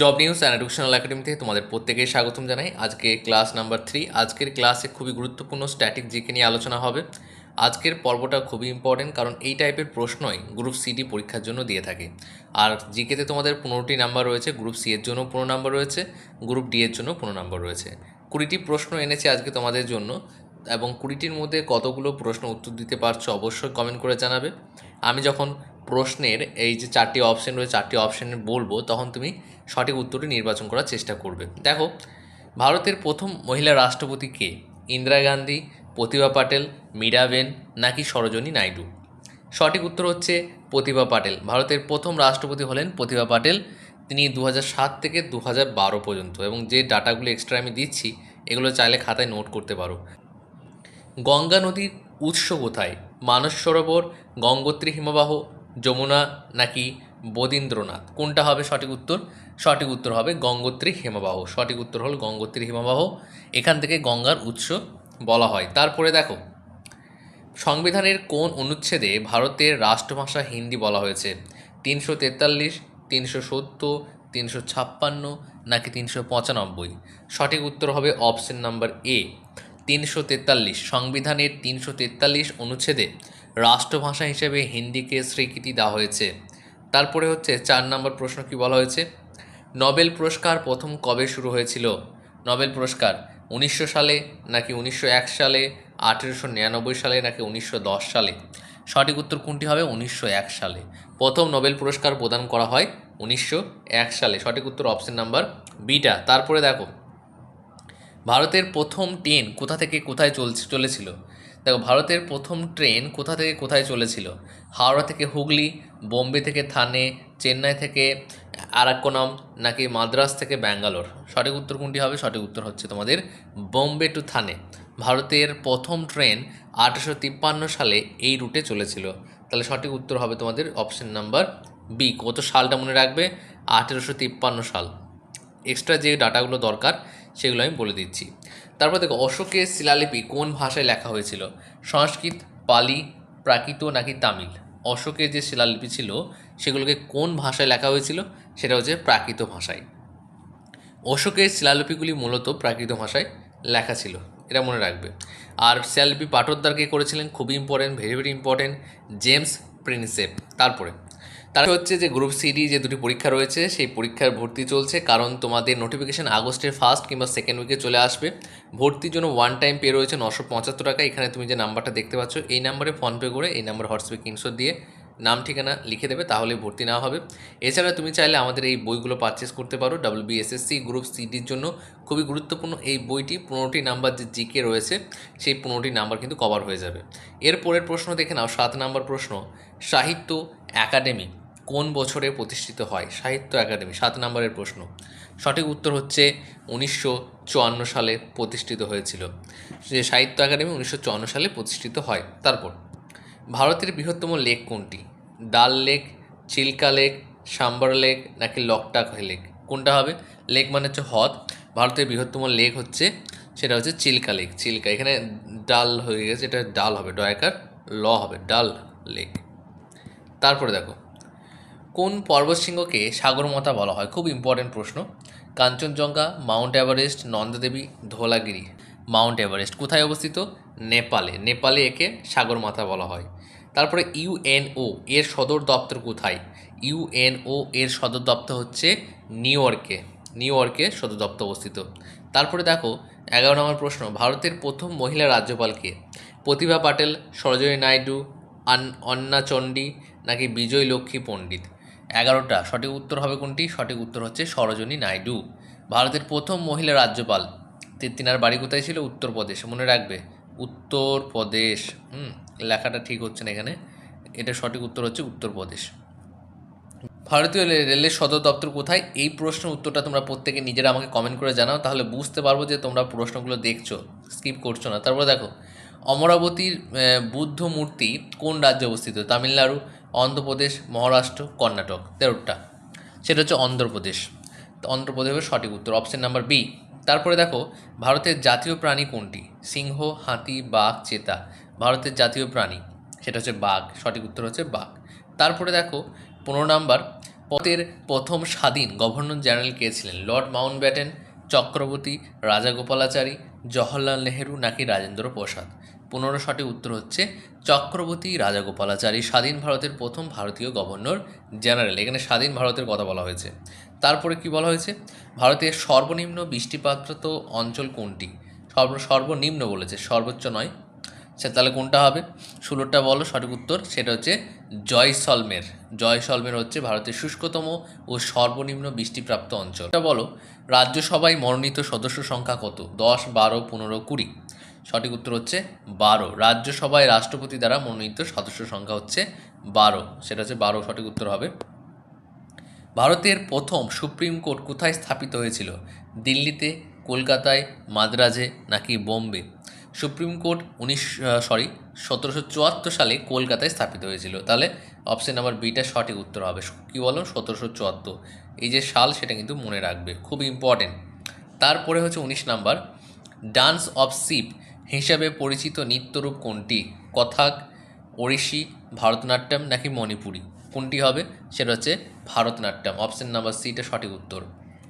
Job news and educational academy থেকে তোমাদের প্রত্যেকেই স্বাগতম জানাই। আজকে ক্লাস নাম্বার থ্রি আজকের ক্লাসে খুবই গুরুত্বপূর্ণ স্ট্যাটিক জিকে নিয়ে আলোচনা হবে। আজকের পর্বটা খুবই ইম্পর্টেন্ট কারণ এই টাইপের প্রশ্নই গ্রুপ সিডি পরীক্ষার জন্য দিয়ে থাকে। আর জিকেতে তোমাদের পনেরোটি নাম্বার রয়েছে। গ্রুপ সি এর জন্য পনেরো নাম্বার রয়েছে। গ্রুপ ডি এর জন্য পনেরো নাম্বার রয়েছে। কুড়িটি প্রশ্ন এনেছি আজকে তোমাদের জন্য এবং কুড়িটির মধ্যে কতগুলো প্রশ্ন উত্তর দিতে পারছ অবশ্যই কমেন্ট করে জানাবে। আমি যখন প্রশ্নের এই যে চারটি অপশন রয়েছে, চারটি অপশন বলব, তখন তুমি সঠিক উত্তরটি নির্বাচন করার চেষ্টা করবে। দেখো, ভারতের প্রথম মহিলা রাষ্ট্রপতি কে? ইন্দিরা গান্ধী, প্রতিভা পাটেল মীরাবেন নাকি সরোজনী নাইডু? সঠিক উত্তর হচ্ছে প্রতিভা পাটেল। ভারতের প্রথম রাষ্ট্রপতি হলেন প্রতিভা পাটেল। তিনি দু সাত থেকে দু বারো পর্যন্ত এবং যে ডাটাগুলো এক্সট্রা আমি দিচ্ছি, এগুলো চাইলে খাতায় নোট করতে পারো। গঙ্গা নদীর উৎস কোথায়? মানস সরোবর গঙ্গোত্রী হিমবাহ, যমুনা নাকি বদীন্দ্রনাথ। কোনটা হবে সঠিক উত্তর? সঠিক উত্তর হবে গঙ্গোত্রী হিমবাহ। সঠিক উত্তর হল গঙ্গোত্রী হিমবাহ। এখান থেকে গঙ্গার উৎস বলা হয়। তারপরে দেখো, সংবিধানের কোন অনুচ্ছেদে ভারতের রাষ্ট্রভাষা হিন্দি বলা হয়েছে? তিনশো তেতাল্লিশ, তিনশো সত্তর, তিনশো ছাপ্পান্ন নাকি তিনশো পঁচানব্বই? সঠিক উত্তর হবে অপশন নাম্বার এ। তিনশো তেতাল্লিশ। সংবিধানের তিনশো তেতাল্লিশ অনুচ্ছেদে রাষ্ট্রভাষা হিসেবে হিন্দিকে স্বীকৃতি দেওয়া হয়েছে। তারপরে হচ্ছে চার নম্বর প্রশ্ন কি বলা হয়েছে? নোবেল পুরস্কার প্রথম কবে শুরু হয়েছিল? নোবেল পুরস্কার উনিশশো সালে নাকি উনিশশো এক সালে, আঠেরোশো নিরানব্বই সালে নাকি উনিশশো দশ সালে? সঠিক উত্তর কোনটি হবে? উনিশশো এক সালে। প্রথম নোবেল পুরস্কার প্রদান করা হয় উনিশশো এক সালে। সঠিক উত্তর অপশন নাম্বার বিটা। তারপরে দেখো, ভারতের প্রথম ট্রেন কোথা থেকে কোথায় চলছে, চলেছিল? দেখো, ভারতের প্রথম ট্রেন কোথা থেকে কোথায় চলেছিল? হাওড়া থেকে হুগলি, বোম্বে থেকে থানে, চেন্নাই থেকে আরাকোনাম, নাকি মাদ্রাস থেকে ব্যাঙ্গালোর? সঠিক উত্তর কোনটি হবে? সঠিক উত্তর হচ্ছে তোমাদের বোম্বে টু থানে। ভারতের প্রথম ট্রেন আঠেরোশো তিপ্পান্ন সালে এই রুটে চলেছিল। তাহলে সঠিক উত্তর হবে তোমাদের অপশন নাম্বার বি কত সালটা মনে রাখবে? আঠেরোশো তিপ্পান্ন সাল। এক্সট্রা যে ডাটাগুলো দরকার সেগুলো আমি বলে দিচ্ছি। তারপর দেখো, অশোকের শিলালিপি কোন ভাষায় লেখা হয়েছিল? সংস্কৃত, পালি, প্রাকৃত নাকি তামিল? অশোকের যে শিলালিপি ছিল, সেগুলোকে কোন ভাষায় লেখা হয়েছিল? সেটা হচ্ছে প্রাকৃত ভাষায়। অশোকের শিলালিপিগুলি মূলত প্রাকৃত ভাষায় লেখা ছিল, এটা মনে রাখবে। আর শিলালিপি পাঠোদ্ধারকে করেছিলেন? খুবই important very very important James Prinsep তারপরে তার হচ্ছে যে গ্রুপ সিডি যে দুটি পরীক্ষা রয়েছে, সেই পরীক্ষার ভর্তি চলছে। কারণ তোমাদের নোটিফিকেশান আগস্টের ফার্স্ট কিংবা সেকেন্ড উইকে চলে আসবে। ভর্তির জন্য ওয়ান টাইম পে রয়েছে নশো পঁচাত্তর টাকা। এখানে তুমি যে নাম্বারটা দেখতে পাচ্ছ, এই নাম্বারে ফোনপে করে, এই নাম্বার হোয়াটসঅ্যাপে কিনশো দিয়ে নাম, ঠিকানা লিখে দেবে, তাহলে ভর্তি নেওয়া হবে। এছাড়া তুমি চাইলে আমাদের এই বইগুলো পারচেস করতে পারো। ডাব্লিউ বিএসএসসি গ্রুপ সিডির জন্য। খুবই গুরুত্বপূর্ণ এই বইটি, পনেরোটি নাম্বার যে জিকে রয়েছে, সেই পনেরোটি নাম্বার কিন্তু কভার হয়ে যাবে। এরপরের প্রশ্ন দেখে নাও, সাত নাম্বার প্রশ্ন, সাহিত্য একাডেমি কোন বছরে প্রতিষ্ঠিত হয়? সাহিত্য একাডেমি, সাত নম্বরের প্রশ্ন। সঠিক উত্তর হচ্ছে উনিশশো চুয়ান্ন সালে প্রতিষ্ঠিত হয়েছিল। যে সাহিত্য একাডেমি উনিশশো চুয়ান্ন সালে প্রতিষ্ঠিত হয়। তারপর, ভারতের বৃহত্তম লেক কোনটি? Dal lake, Chilka lake, Sambhar lake নাকি লকটাক লেক? কোনটা হবে? লেক মানে হচ্ছে হ্রদ। ভারতের বৃহত্তম লেক হচ্ছে, সেটা হচ্ছে চিল্কা লেক। চিল্কা, এখানে ডাল হয়ে গেছে, এটা ডাল হবে, ডয়াকার ল হবে, ডাল লেক। তারপরে দেখো কোন পর্বতশৃঙ্গকে সাগরমাথা বলা হয়? খুব ইম্পর্টেন্ট প্রশ্ন। Kanchenjunga, Mount Everest, Nanda Devi, Dhaulagiri. Mount Everest কোথায় অবস্থিত? নেপালে। নেপালে একে সাগরমাথা বলা হয়। তারপরে ইউএনও এর সদর দপ্তর কোথায়? ইউএনও এর সদর দপ্তর হচ্ছে নিউ ইয়র্কে। নিউ ইয়র্কে সদর দপ্তর অবস্থিত। তারপরে দেখো, এগারো নম্বর প্রশ্ন, ভারতের প্রথম মহিলা রাজ্যপালকে প্রতিভা পাটেল, সরোজিনী নাইডু অন্না চণ্ডী, নাকি বিজয় লক্ষ্মী পণ্ডিত? এগারোটা, সঠিক উত্তর হবে কোনটি? সঠিক উত্তর হচ্ছে সরোজনী নাইডু। ভারতের প্রথম মহিলা রাজ্যপাল। তি- তিনার বাড়ি কোথায় ছিল? উত্তরপ্রদেশ। মনে রাখবে, উত্তরপ্রদেশ। হুম, লেখাটা ঠিক হচ্ছে না এখানে। এটা সঠিক উত্তর হচ্ছে উত্তরপ্রদেশ। ভারতীয় রেলের সদর দপ্তর কোথায়? এই প্রশ্নের উত্তরটা তোমরা প্রত্যেকে নিজেরা আমাকে কমেন্ট করে জানাও, তাহলে বুঝতে পারব যে তোমরা প্রশ্নগুলো দেখছ স্কিপ করছ না। তারপরে দেখো, অমরাবতীর বুদ্ধ মূর্তি কোন রাজ্যে অবস্থিত? তামিলনাড়ু অন্ধ্রপ্রদেশ, মহারাষ্ট্র, কর্ণাটক, তেরোটা। সেটা হচ্ছে অন্ধ্রপ্রদেশ। তো অন্ধ্রপ্রদেশের সঠিক উত্তর অপশন নাম্বার বি তারপরে দেখো, ভারতের জাতীয় প্রাণী কোনটি? সিংহ, হাতি, বাঘ, চেতা। ভারতের জাতীয় প্রাণী, সেটা হচ্ছে বাঘ। সঠিক উত্তর হচ্ছে বাঘ। তারপরে দেখো, পনেরো নাম্বার পথের প্রথম স্বাধীন গভর্নর জেনারেল কে ছিলেন? Lord Mountbatten Chakravarti Rajagopalachari Jawaharlal Nehru নাকি রাজেন্দ্র প্রসাদ? পনেরো সঠিক উত্তর হচ্ছে চক্রবর্তী রাজাগোপালাচারী, স্বাধীন ভারতের প্রথম ভারতীয় গভর্নর জেনারেল, এখানে স্বাধীন ভারতের কথা বলা হয়েছে। তারপরে কি বলা হয়েছে? ভারতের সর্বনিম্ন বৃষ্টিপাতপ্রাপ্ত অঞ্চল কোনটি? সর্ব সর্বনিম্ন বলেছে, সর্বোচ্চ নয়। সে তাহলে কোনটা হবে? ষোলোটা বলো, সঠিক উত্তর, সেটা হচ্ছে জয়সলমের। জয়সলমের হচ্ছে ভারতের শুষ্কতম ও সর্বনিম্ন বৃষ্টিপ্রাপ্ত অঞ্চল। এটা বলো, রাজ্যসভায় মনোনীত সদস্য সংখ্যা কত? দশ, বারো, পনেরো, কুড়ি। সঠিক উত্তর হচ্ছে বারো। রাজ্যসভায় রাষ্ট্রপতি দ্বারা মনোনীত সদস্য সংখ্যা হচ্ছে বারো। সেটা হচ্ছে বারো সঠিক উত্তর হবে। ভারতের প্রথম সুপ্রিম কোর্ট কোথায় স্থাপিত হয়েছিল? দিল্লিতে, কলকাতায়, মাদ্রাজে নাকি বোম্বে? সুপ্রিম কোর্ট উনিশ সরি সতেরোশো চুয়াত্তর সালে কলকাতায় স্থাপিত হয়েছিল। তাহলে অপশন নাম্বার বিটা সঠিক উত্তর হবে। কী বলো? সতেরোশো চুয়াত্তর। এই যে সাল, সেটা কিন্তু মনে রাখবে। খুব ইম্পর্টেন্ট তারপরে হচ্ছে উনিশ নাম্বার ডান্স অফ শিপ হিসাবে পরিচিত নৃত্যরূপ কোনটি? কথাক ওড়িশি ভারতনাট্যম নাকি মণিপুরি? কোনটি হবে? সেটা হচ্ছে ভারতনাট্যম। অপশন নাম্বার সিটা সঠিক উত্তর।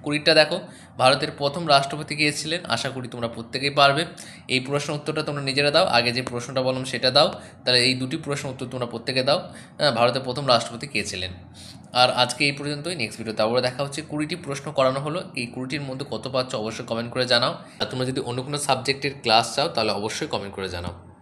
কুড়িটা দেখো। ভারতের প্রথম রাষ্ট্রপতি কে ছিলেন? আশা করি তোমরা প্রত্যেকেই পারবে। এই প্রশ্ন উত্তরটা তোমরা নিজেরা দাও। আগে যে প্রশ্নটা বললাম সেটা দাও। তাহলে এই দুটি প্রশ্ন উত্তর তোমরা প্রত্যেকে দাও। হ্যাঁ, ভারতের প্রথম রাষ্ট্রপতি কে ছিলেন? আর আজকে এই পর্যন্তই নেক্সট ভিডিওতে তারপরে দেখা হচ্ছে। কুড়িটি প্রশ্ন করানো হলো, এই কুড়িটির মধ্যে কত পাচ্ছ অবশ্যই কমেন্ট করে জানাও। আর তোমরা যদি অন্য কোনো সাবজেক্টের ক্লাস চাও, তাহলে অবশ্যই কমেন্ট করে জানাও।